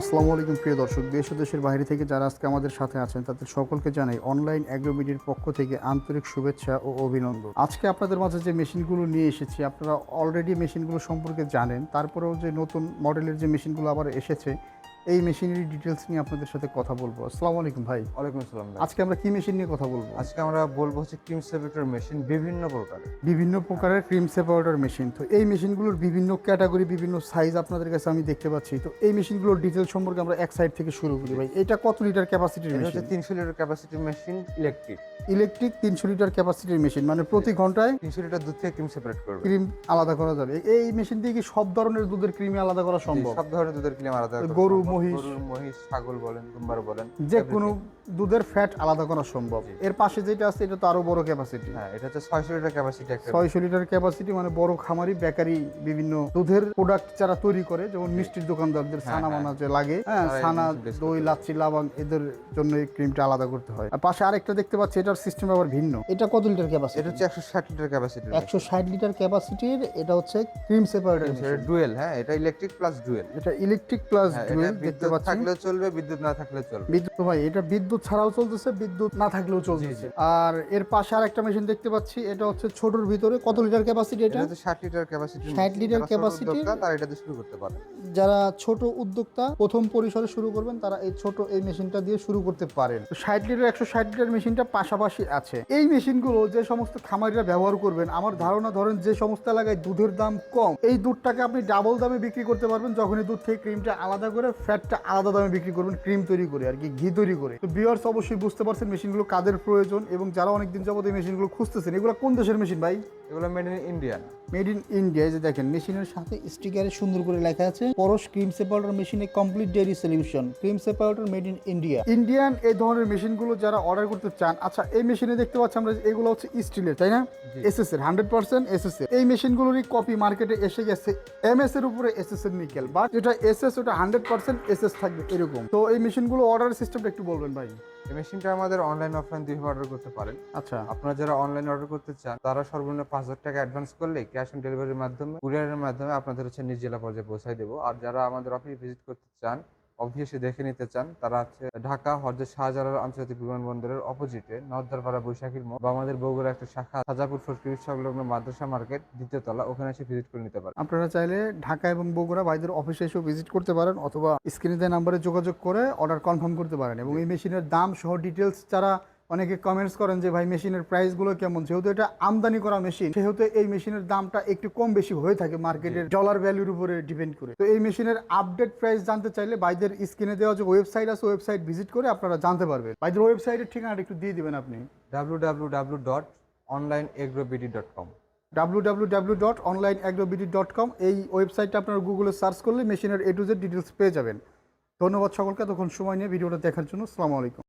আসসালামু আলাইকুম, প্রিয় দর্শক। দেশ ও দেশের বাইরে থেকে যারা আজকে আমাদের সাথে আছেন, তাদের সকলকে জানাই অনলাইন অ্যাগ্রোমিডির পক্ষ থেকে আন্তরিক শুভেচ্ছা ও অভিনন্দন। আজকে আপনাদের মাঝে যে মেশিনগুলো নিয়ে এসেছি, আপনারা অলরেডি মেশিনগুলো সম্পর্কে জানেন। তারপরেও যে নতুন মডেলের যে মেশিনগুলো আবার এসেছে এই মেশিনেরই ডিটেলস নিয়ে আপনাদের সাথে কথা বলব। আসসালামু আলাইকুম ভাই। ওয়ালাইকুম আসসালাম ভাই। আজকে আমরা কি মেশিন নিয়ে কথা বলব? আজকে আমরা বলব হচ্ছে ক্রিম সেপারেটর মেশিন বিভিন্ন প্রকারের। বিভিন্ন প্রকারের ক্রিম সেপারেটর মেশিন তো এই মেশিনগুলোর বিভিন্ন ক্যাটাগরি বিভিন্ন সাইজ আপনাদের কাছে আমি দেখতে পাচ্ছি। তো এই মেশিনগুলোর ডিটেল সম্পর্কে আমরা এক সাইড থেকে শুরু করি ভাই। এটা কত লিটার ক্যাপাসিটির মেশিন হচ্ছে তিনশো লিটার ক্যাপাসিটির মেশিন ইলেকট্রিক ইলেকট্রিক তিনশো লিটার ক্যাপাসিটির মেশিন মানে প্রতি ঘন্টায় তিনশো লিটার দুধ থেকে ক্রিম সেপারেট করবে। ক্রিম আলাদা করা যাবে। এই মেশিন দিয়ে কি সব ধরনের দুধের ক্রিম আলাদা করা সম্ভব? সব ধরনের দুধের ক্রিম আলাদা গরু। মহিষ। গরুর মহিষ ছাগল বলেন দুম্বার বলেন যে কোনো দুধের ফ্যাট আলাদা করা সম্ভব। এর পাশে যেটা আছে এটা তো আরও বড় ক্যাপাসিটি হ্যাঁ এটা হচ্ছে ছয়শো লিটার ক্যাপাসিটি একটা ছয়শো লিটার ক্যাপাসিটি মানে বড় খামারি বেকারি বিভিন্ন দুধের প্রোডাক্ট যারা তৈরি করে যেমন মিষ্টির দোকানদারদের ছানা মানা যে লাগে হ্যাঁ ছানা দই লাচ্ছি লাবাং এদের জন্য এই ক্রিমটা আলাদা করতে হয়। আর পাশে আরেকটা দেখতে পাচ্ছি এটার সিস্টেম আবার ভিন্ন। এটা কত লিটার ক্যাপাসিটি এটা হচ্ছে একশো ষাট লিটার ক্যাপাসিটি একশো ষাট লিটার ক্যাপাসিটির এটা হচ্ছে ক্রিম সেপারেটর এটা ডুয়েল হ্যাঁ এটা ইলেকট্রিক প্লাস ডুয়েল এটা ইলেকট্রিক প্লাস হ্যাঁ ডুয়েল দেখতে বিদ্যুৎ থাকলে চলবে বিদ্যুৎ না থাকলে চলবে। বিদ্যুৎ ভাই এটা বিদ্যুৎ ছাড়াও চলতেছে বিদ্যুৎ না থাকলেও চলতেছে। আর এর পাশে আর একটা মেশিন দেখতে পাচ্ছি এটা হচ্ছে ছোটর ভিতরে। কত লিটার ক্যাপাসিটি এটা? এটা হচ্ছে ষাট লিটার ক্যাপাসিটি 60 লিটার র- তারা এটা দিয়ে শুরু করতে পারে। যারা ছোট উদ্যোক্তা প্রথম পরিসরে শুরু করবেন তারা এই ছোট এই মেশিনটা দিয়ে শুরু করতে পারেন। তো ষাট লিটার একশো ষাট লিটার মেশিনটা পাশাপাশি আছে। এই মেশিনগুলো যে সমস্ত খামারিরা ব্যবহার করবেন আমার ধারণা ধরেন যে সমস্ত এলাকায় দুধের দাম কম এই দুধটাকে আপনি ডাবল দামে বিক্রি করতে পারবেন যখন এই দুধ থেকে ক্রিমটা আলাদা করে ফ্যাটটা আলাদা দামে বিক্রি করবেন ক্রিম তৈরি করে আর কি ঘি তৈরি করে। তো বিয়ার্স অবশ্যই বুঝতে পারছেন মেশিনগুলো কাদের প্রয়োজন এবং যারা অনেকদিন যাবত এই মেশিনগুলো খুঁজতেছেন, এগুলো কোন দেশের মেশিন ভাই? এগুলো made in Indian made in India যে দেখেন মেশিনের সাথে স্টিকারে সুন্দর করে লেখা আছে পরশ ক্রিম সেপারেটর মেশিনে complete dairy solution cream separator made in India Indian এই ধরনের মেশিনগুলো যারা অর্ডার করতে চান আচ্ছা এই মেশিনে দেখতে পাচ্ছি আমরা এগুলো হচ্ছে স্টিলের তাই না? এস এস এর হান্ড্রেড পার্সেন্ট এস এস এর এই মেশিনগুলোরই কপি মার্কেটে এসে গেছে এম এস এর উপরে এস এস এর নিকেল বাট যেটা এস ওটা হান্ড্রেড পার্সেন্ট এস এস থাকবে এরকম। তো এই মেশিনগুলো অর্ডার সিস্টেমটা একটু বলবেন ভাই। এই মেশিনটা আমাদের অনলাইন অফলাইন দুইভাবে অর্ডার করতে পারেন। আচ্ছা। আপনারা যারা অনলাইন অর্ডার করতে চান তারা সর্বনিম্ন পাঁচ হাজার টাকা অ্যাডভান্স করলে ক্যাশ অন ডেলিভারির মাধ্যমে কুরিয়ারের মাধ্যমে আপনাদের হচ্ছে নিজ জেলা পর্যায়ে পৌঁছায় দেবো। আর যারা আমাদের অফিস ভিজিট করতে চান অফিসে দেখে নিতে চান, তারা আছে ঢাকা হজরত শাহজালাল আন্তর্জাতিক বিমানবন্দরের অপোজিটে নর্দারপাড়া বৈশাখীর বা আমাদের বগুড়া একটা শাখা সাজাপুর ফটকির সংলগ্ন মাদ্রাসা মার্কেট, দ্বিতীয় তলা, ওখানে এসে ভিজিট করে নিতে পারেন। আপনারা চাইলে ঢাকা এবং বগুড়া ভাইদের অফিসে এসেও ভিজিট করতে পারেন অথবা স্ক্রিনে নাম্বারে যোগাযোগ করে অর্ডার কনফার্ম করতে পারেন এবং এই মেশিনের দাম সহ ডিটেলস যারা অনেকে কমেন্টস করেন যে ভাই মেশিনের প্রাইসগুলো কেমন? যেহেতু এটা আমদানি করা মেশিন সেহেতু এই মেশিনের দামটা একটু কম বেশি হয়ে থাকে মার্কেটের ডলার ভ্যালুর উপরে ডিপেন্ড করে। তো এই মেশিনের আপডেট প্রাইস জানতে চাইলে বাইদের স্ক্রিনে দেওয়া যে ওয়েবসাইট আছে ওয়েবসাইট ভিজিট করে আপনারা জানতে পারবেন। বাইদের ওয়েবসাইটের ঠিকানাটা একটু দিয়ে দিবেন আপনি। W W W dot online agrobd dot com W dot online dot com এই ওয়েবসাইটটা আপনারা গুগলে সার্চ করলে মেশিনের এ টু জেড ডিটেলস পেয়ে যাবেন। ধন্যবাদ সকলকে তখন সময় নিয়ে ভিডিওটা দেখার জন্য। আসসালামু আলাইকুম।